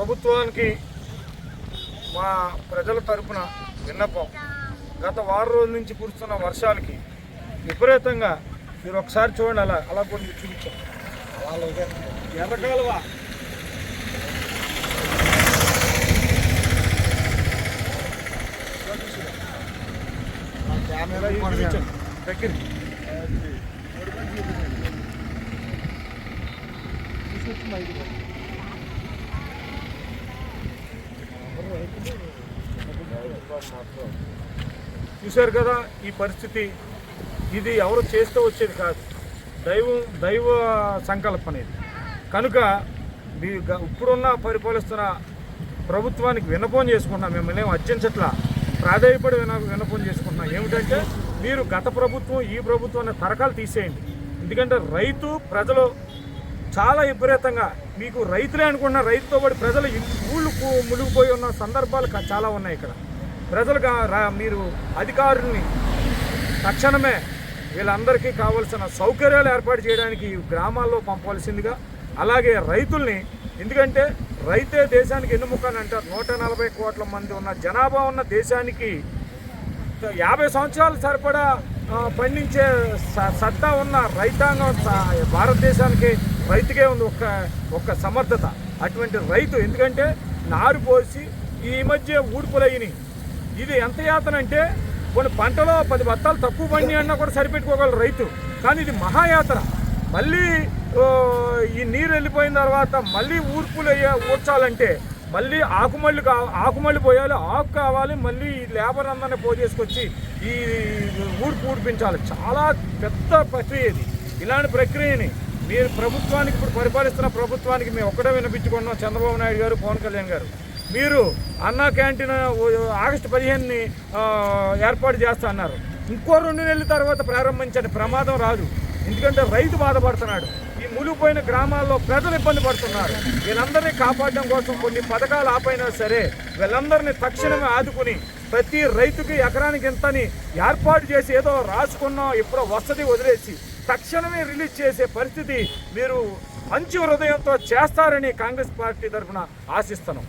ప్రభుత్వానికి మా ప్రజల తరపున విన్నపం. గత వారం రోజుల నుంచి కురుస్తున్న వర్షాలకి విపరీతంగా మీరు ఒకసారి చూడండి అలా అలా కొన్ని చూపించాం ఎర్రకాలువ ఇది చూపించాం. దగ్గరికి చూశారు కదా ఈ పరిస్థితి. ఇది ఎవరు చేస్తూ వచ్చేది కాదు. దైవం దైవ సంకల్పన ఇది కనుక మీ గ- ఇప్పుడున్న పరిపాలిస్తున్న ప్రభుత్వానికి విన్నపం చేసుకుంటున్నాం మిమ్మల్ని ఏం అర్చించట్లా ప్రాధాయపడి విన విన్నపం చేసుకుంటున్నాం. ఏమిటంటే మీరు గత ప్రభుత్వం ఈ ప్రభుత్వం అనే తరకాలు తీసేయండి. ఎందుకంటే రైతు ప్రజలు చాలా విపరీతంగా మీకు రైతులే అనుకున్న రైతుతో పాటు ప్రజలు ఊళ్ళు మునిగిపోయి ఉన్న సందర్భాలు చాలా ఉన్నాయి ఇక్కడ. ప్రజలుగా రా- మీరు అధికారుల్ని తక్షణమే వీళ్ళందరికీ కావలసిన సౌకర్యాలు ఏర్పాటు చేయడానికి ఈ గ్రామాల్లో పంపవలసిందిగా అలాగే రైతుల్ని ఎందుకంటే రైతే దేశానికి ఎన్ని అని అంటారు నూట నలభై కోట్ల మంది ఉన్న జనాభా ఉన్న దేశానికి యాభై సంవత్సరాలు సరిపడా పండించే స- సత్తా ఉన్న రైతాంగం భారతదేశానికి రైతుకే ఉంది ఒక ఒక సమర్థత. అటువంటి రైతు ఎందుకంటే నారు పోసి ఈ మధ్య ఊడ్పులయ్యినాయి. ఇది ఎంత యాతన అంటే కొన్ని పంటలో పది బత్తాలు తక్కువ పండి అన్నా కూడా సరిపెట్టుకోగలరు రైతు. కానీ ఇది మహాయాత్ర మళ్ళీ ఈ నీరు వెళ్ళిపోయిన తర్వాత మళ్ళీ ఊర్పులు అయ్యే ఊడ్చాలంటే మళ్ళీ ఆకుమళ్ళు కా ఆకుమళ్ళు పోయాలి ఆకు కావాలి మళ్ళీ ఈ లేబర్ అందరిని పోజేసుకొచ్చి ఈ ఊడ్పు ఊడిపించాలి. చాలా పెద్ద ప్రక్రియ ఇది. ఇలాంటి ప్రక్రియని మీరు ప్రభుత్వానికి ఇప్పుడు పరిపాలిస్తున్న ప్రభుత్వానికి మేము ఒక్కడే వినిపించుకున్నాం చంద్రబాబు నాయుడు గారు పవన్ కళ్యాణ్ గారు. మీరు అన్నా క్యాంటీన్ ఆగస్టు పదిహేనుని ఏర్పాటు చేస్తా అన్నారు. ఇంకో రెండు నెలల తర్వాత ప్రారంభించండి ప్రమాదం రాదు. ఎందుకంటే రైతు బాధపడుతున్నాడు. ఈ మునిగిపోయిన గ్రామాల్లో ప్రజలు ఇబ్బంది పడుతున్నారు. వీళ్ళందరినీ కాపాడడం కోసం కొన్ని పథకాలు ఆపైనా సరే వీళ్ళందరినీ తక్షణమే ఆదుకుని ప్రతి రైతుకి ఎకరానికి ఇంతని ఏర్పాటు చేసి ఏదో రాసుకున్నాం ఇప్పుడు వసతి వదిలేసి తక్షణమే రిలీజ్ చేసే పరిస్థితి మీరు మంచి హృదయంతో చేస్తారని కాంగ్రెస్ పార్టీ తరఫున ఆశిస్తున్నాం.